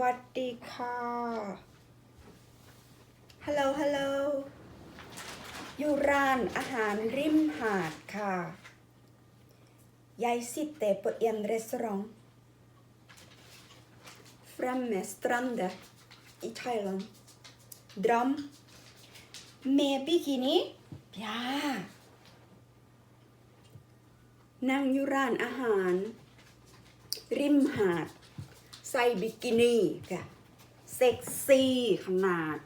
วัสดีค่ะ ฮัลโหล ฮัลโหล อยู่ร้านอาหารริมหาดค่ะยายสิเต på en restaurang framme stranden i Thailand. Dram med bikini. Ja. นั่งอยู่ร้านอาหาร ริมหาด ใส่บิกินี่ค่ะเซ็กซี่ขนาด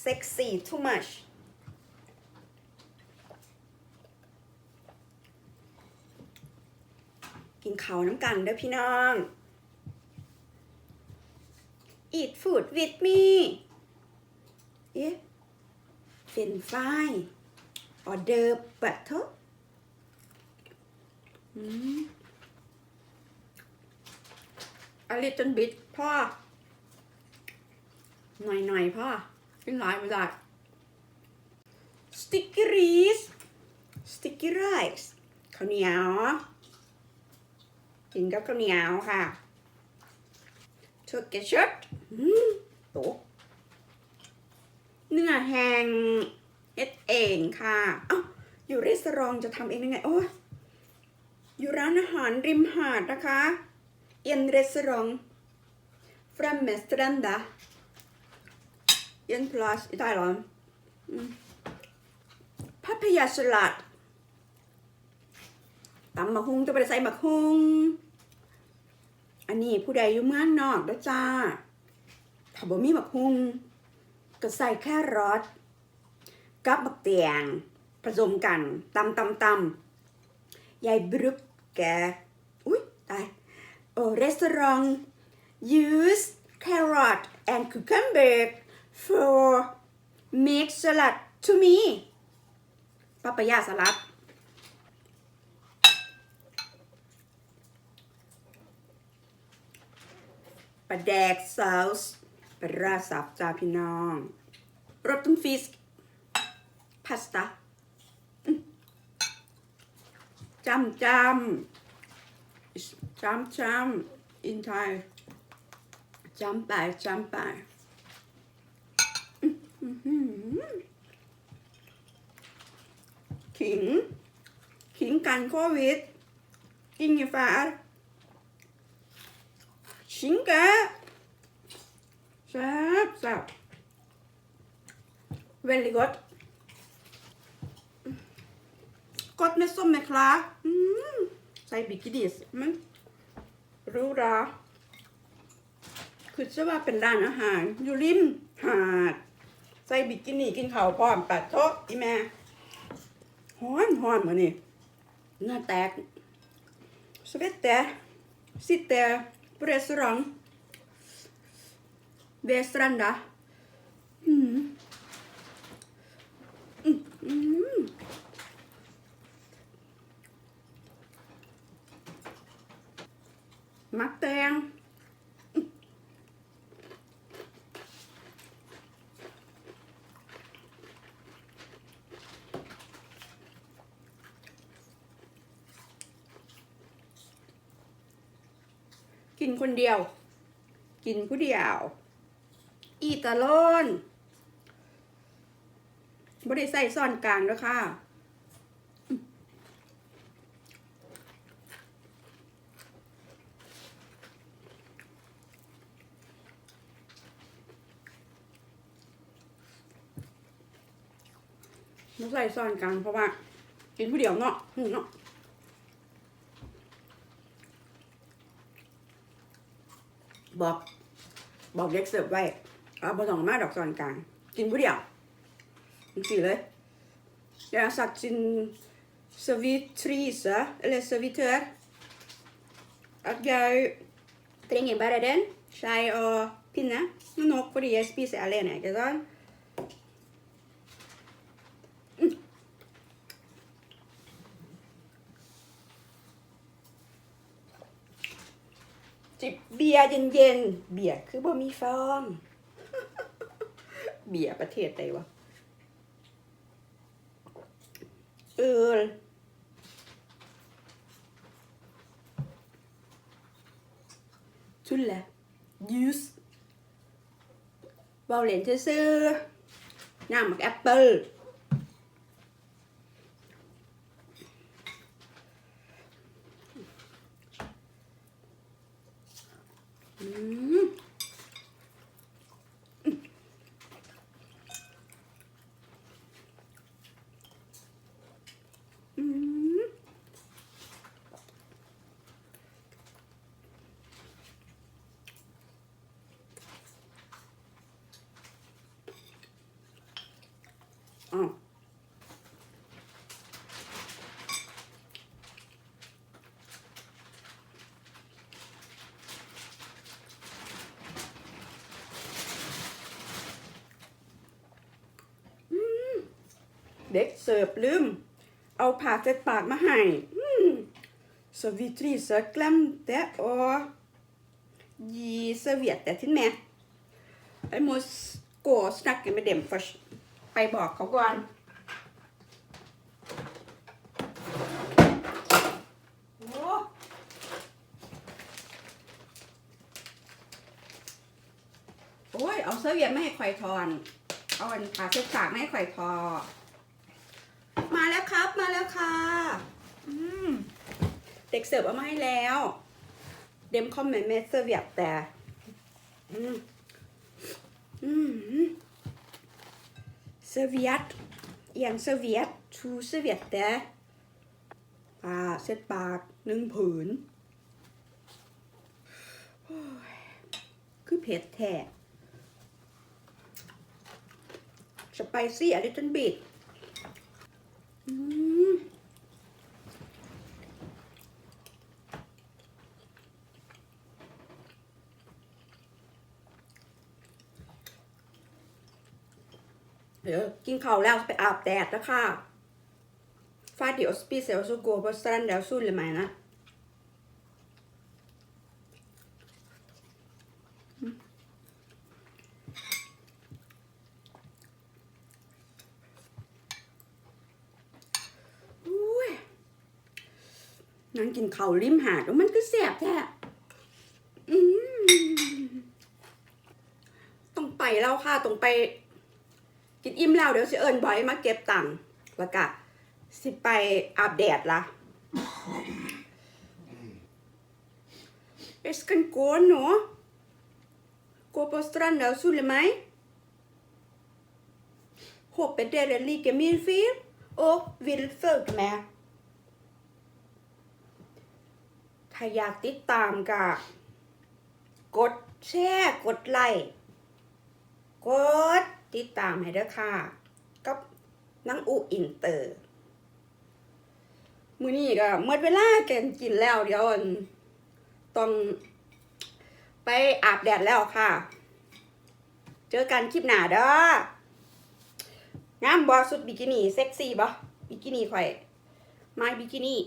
เซ็กซี่ too much กินข้าวน้ำกันด้อพี่น้อง eat food with me เอ๊ะเป็นไฟออเดอร์บัตเถอะอืม a little bit พ่อ หน่อยหน่อยๆพ่อกินหลายไม่ได้ sticky rice sticky rice ข้าวเหนียว กินกับข้าวเหนียวค่ะชุดเกชุดอืมโตะเนื้อแห้งเอ็ดเองค่ะเอ้าอยู่รีสอร์ทจะทำเองยังไง โอ้ยอยู่ร้านอาหารริมหาดนะคะ en restaurang framme stranda en plats i Thailand. Mm. Papayasalat ตำมะฮุงจะไปใส่มะฮุงอันนี้ผู้ใดอยู่เมืองนอกเด้อจ้า ถ้าบ่มีมะฮุงก็ใส่แค่รสกับบักเตียงผสมกันตำตำตำยายบรึกแก อุ้ยตาย restaurant use carrot and cucumber for make salad to me ปาปายาสลัด ปลาแดกซอสปลาราสับจ้าพี่น้องรสตุ้มฟิสพาสต้าจำจำ jump jump in Thai jump ไป jump ไปขิง ขิงกันโควิดกินกี่ฝาชิงกะแซ่บแซ่บ very good กดไม่ส้มไหมครับใส่บิกินี่มัน รู้ราคือจะว่าเป็นร้านอาหาร อยู่ริมหาด ใส่บิกินี่กินข้าวพร้อมปัดโต๊ะอีแม่ฮ้อนฮ้อนมานี่เนื้อแตกสเวตแต่สิแต่เรสอร์ทเบสรันดาอืมอืม มักแตงกินคนเดียว กินผู้เดียว อีตาโลนบ่ได้ใส่ซ่อนกลางด้วยค่ะ ไม่ใส่ซ่อนกลางเพราะว่า กินผู้เดียวเนาะเนาะบอก บอกเด็กเสิร์ฟไว้เอาบะสองมาดอกซ่อนกลาง กินผู้เดียวมันสิเลยเดี๋ยวสักจินสวิตรีสะ eller servitör att jag tränger bara den chai och pinne nok fordi jeg spiser alene ikke sant จิบเบียร์เย็นๆเบียร์คือบ่มีฟอง เบียร์ประเทศใดวะเออชุนแหละ use เบาเหรียญซื้อน้ำหมักแอปเปิลอืม อืม เด็กเสิร์ฟลืม เอาผ่าเจ็ดปากมาให้สวีทรีเสกลัมแต่ออยีเสวียตแต่ทิ้นแม่ไอ้มสโกสนักกันไปเด็มฟอร์ ไปบอกเขาก่อน โอ้โอ้ย เอาเสื้อเวียนไม่ให้ข่อยทอน เอาอันผ่าเช็ดปากไม่ให้ข่อยทอ มาแล้วครับ มาแล้วค่ะอืมเด็กเสิร์ฟเอามาให้แล้ว เดมคอมเมนต์เมสเซอร์เวียแต่ อืม อืม เซอร์เวียตเอียงเซอร์เวียตชูเซอร์เวียตแต่อ่าเช็ดปากหนึ่งผืนคือเผ็ดแท้สไปซี่อะลิตเติ้ลบิดอืม ดี๋ยวกินข้าวแล้วไปอาบแดดแล้วค่ะฟาดิโอสปีเซลซูโกบสตันเดลซูเลยไหมนะอุ้ยนั่งกินข้าวริมหาดแล้วมันก็แสบแท้ต้องไปแล้วค่ะ ต้องไป กินอิ่มแล้วเดี๋ยวสิเอิญบอยมาเก็บตังค์แล้ก็สิไปอาบแดดละเอสเกนโ Es kan gå nå. Gå på stranda og sole meg. Håper dere liker min film og vil følge med. ถ้าอยากติดตามก็กดแชร์ กดไลค์ กด ติดตามให้ด้วยค่ะกับนังอุอินเตอร์ มือนี้ก็หมดเวลาแกนกินแล้วเดี๋ยวต้องไปอาบแดดแล้วค่ะ เจอกันคลิปหน้าเด้องามบอสุดบิกินี่เซ็กซี่บอบิกินี่ข่อยไม้บิกินี่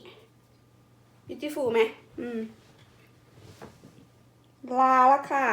beautiful ไหมอืมลาแล้วค่ะ